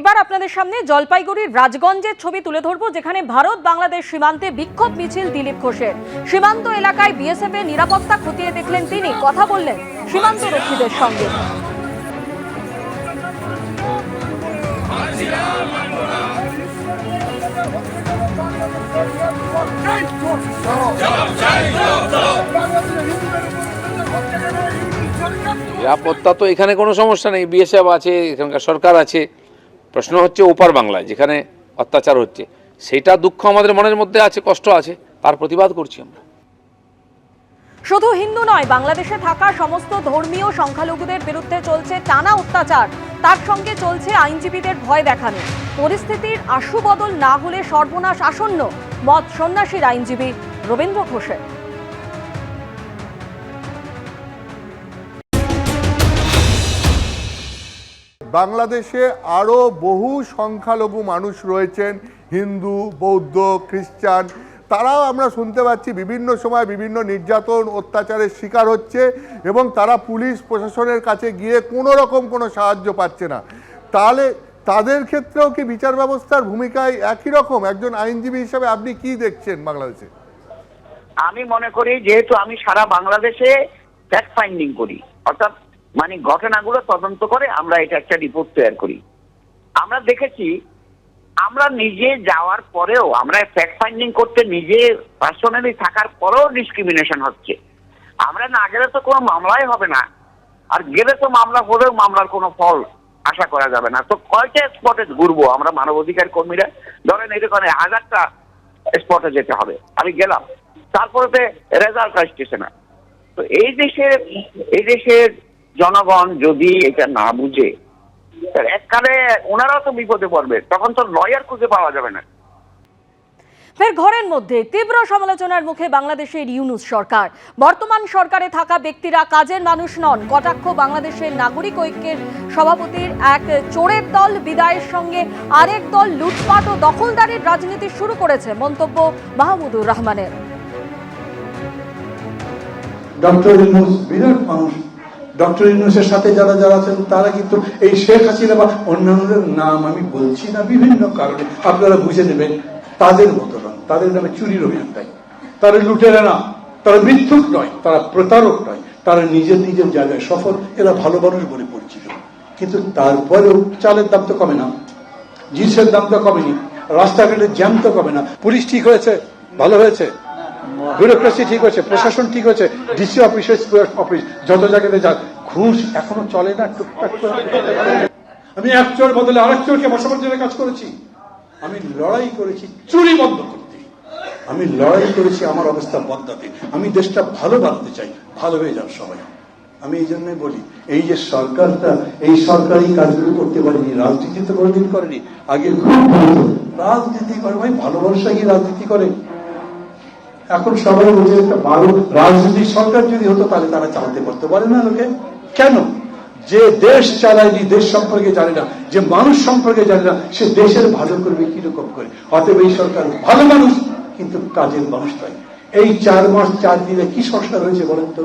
এবার আপনাদের সামনে জলপাইগুড়ির রাজগঞ্জের ছবি তুলে ধরবো, যেখানে ভারত বাংলাদেশ সীমান্তে বিক্ষোভ মিছিল দিলীপ ঘোষের। সীমান্ত এলাকায় বিএসএফ এর নিরাপত্তা খতিয়ে দেখলেন তিনি, কথা বললেন সীমান্ত রক্ষীদের সঙ্গে। নিরাপত্তা তো এখানে কোনো সমস্যা নেই, বিএসএফ আছে, এখানকার সরকার আছে। প্রশ্ন হচ্ছে ওপার বাংলায়, যেখানে অত্যাচার হচ্ছে। সেটা দুঃখ আমাদের মনের মধ্যে আছে, কষ্ট আছে, তার প্রতিবাদ করছি আমরা। শুধু হিন্দু নয়, বাংলাদেশে থাকা সমস্ত ধর্মীয় সংখ্যালঘুদের বিরুদ্ধে চলছে টানা অত্যাচার। তার সঙ্গে চলছে আইনজীবীদের ভয় দেখানো। পরিস্থিতির আশু বদল না হলে সর্বনাশ আসন্ন মত সন্ন্যাসীর আইনজীবী রবীন্দ্র ঘোষের। বাংলাদেশে আরও বহু সংখ্যালঘু মানুষ রয়েছেন, হিন্দু, বৌদ্ধ, খ্রিস্টান। তারাও আমরা শুনতে পাচ্ছি বিভিন্ন সময় বিভিন্ন নির্যাতন, অত্যাচারের শিকার হচ্ছে এবং তারা পুলিশ, প্রশাসনের কাছে গিয়ে কোনো রকম কোনো সাহায্য পাচ্ছে না। তাহলে তাদের ক্ষেত্রেও কি বিচার ব্যবস্থার ভূমিকায় একই রকম? একজন আইনজীবী হিসাবে আপনি কি দেখছেন বাংলাদেশে? আমি মনে করি, যেহেতু আমি সারা বাংলাদেশে ফ্যাক্ট ফাইন্ডিং করি, অর্থাৎ মানে ঘটনাগুলো তদন্ত করে আমরা এটা একটা রিপোর্ট তৈরি করি। আমরা দেখেছি, আমরা নিজে যাওয়ার পরেও, আমরা ফ্যাক্ট ফাইন্ডিং করতে নিজে পার্সোনালি থাকার পরেও ডিসক্রিমিনেশন হচ্ছে। আমরা না গেলে তো কোনো মামলাই হবে না। আর গেলে তো মামলা হলেও মামলার কোনো ফল আশা করা যাবে না। তো কয়টা স্পটে ঘুরবো আমরা মানবাধিকার কর্মীরা? ধরেন এরকম হাজারটা স্পটে যেতে হবে। আমি গেলাম। তারপরে রেজাল্ট আসতেছে না। তো এই দেশের এই দেশের জনগণ যদি এটা না বুঝে এককালে ওনারাও তো বিপদে পড়বে তখন তো লয়ার খুঁজে পাওয়া যাবে না। ফের ঘরের মধ্যে তীব্র সমালোচনার মুখে বাংলাদেশের ইউনুস সরকার। বর্তমান সরকারে থাকা ব্যক্তিরা কাজের মানুষ নন কটাক্ষ বাংলাদেশের নাগরিক ঐক্যের সভাপতির এক চোরের দল বিদায়ের সঙ্গে আরেক দল লুটপাট ও দখলদারির রাজনীতি শুরু করেছে মন্তব্য মাহমুদুর রহমানের। ডক্টর ইউনুস বিরাট মানুষ ডক্টর ইউনুসের সাথে যারা যারা আছেন, তারা কিন্তু এই শেখ হাসিনা বা অন্যান্যদের নাম আমি বলছি না, বিভিন্ন কারণে। আপনারা বুঝে নেবেন, তাদের মতো নয় তাদের নামে চুরির অভিযান তাই তারা লুটেরা না। তারা মিথ্যুক নয়। তারা প্রতারক নয়। তারা নিজের নিজের জায়গায় সফল। এরা ভালো মানুষ বলে পরিচিত। কিন্তু তারপরেও চালের দাম তো কমে না। জিনিসের দাম তো কমেনি। রাস্তাঘাটের জ্যাম তো কমে না। পুলিশ ঠিক হয়েছে? ভালো হয়েছে? ব্যুরোক্রেসি ঠিক হয়েছে, প্রশাসন ঠিক হয়েছে ডিসি অফিস অফিস যত জায়গাতে যা, ঘুষ এখনও চলে না, টুকটাক। আমি এক চোর বদলে আরেক চোরকে বসাবার জন্য কাজ করেছি। আমি লড়াই করেছি চুরি বন্ধ করতে। আমি লড়াই করেছি আমার অবস্থা বদলাতে। আমি দেশটা ভালো বানাতে চাই, ভালো হয়ে যান সবাই। আমি এই জন্যই বলি, এই যে সরকারটা, এই সরকারি কাজগুলো করতে পারেনি, রাজনীতি তো কোনোদিন করেনি। আগে রাজনীতি করে, ভাই, ভালোবাসা কি রাজনীতি করে। এখন সবাই বলছে একটা ভালো রাজনৈতিক সরকার যদি হতো, তাহলে তারা চালাতে পারতে। পারে না লোকে? কেন? যে দেশ চালায়নি, দেশ সম্পর্কে জানে না, যে মানুষ সম্পর্কে জানে না, সে দেশের ভালো করবে কীরকম করে? অতএব এই সরকার ভালো মানুষ, কিন্তু কাজের মানুষ নয়। এই চার মাস, চার দিনে কি সংস্কার হয়েছে বলেন তো?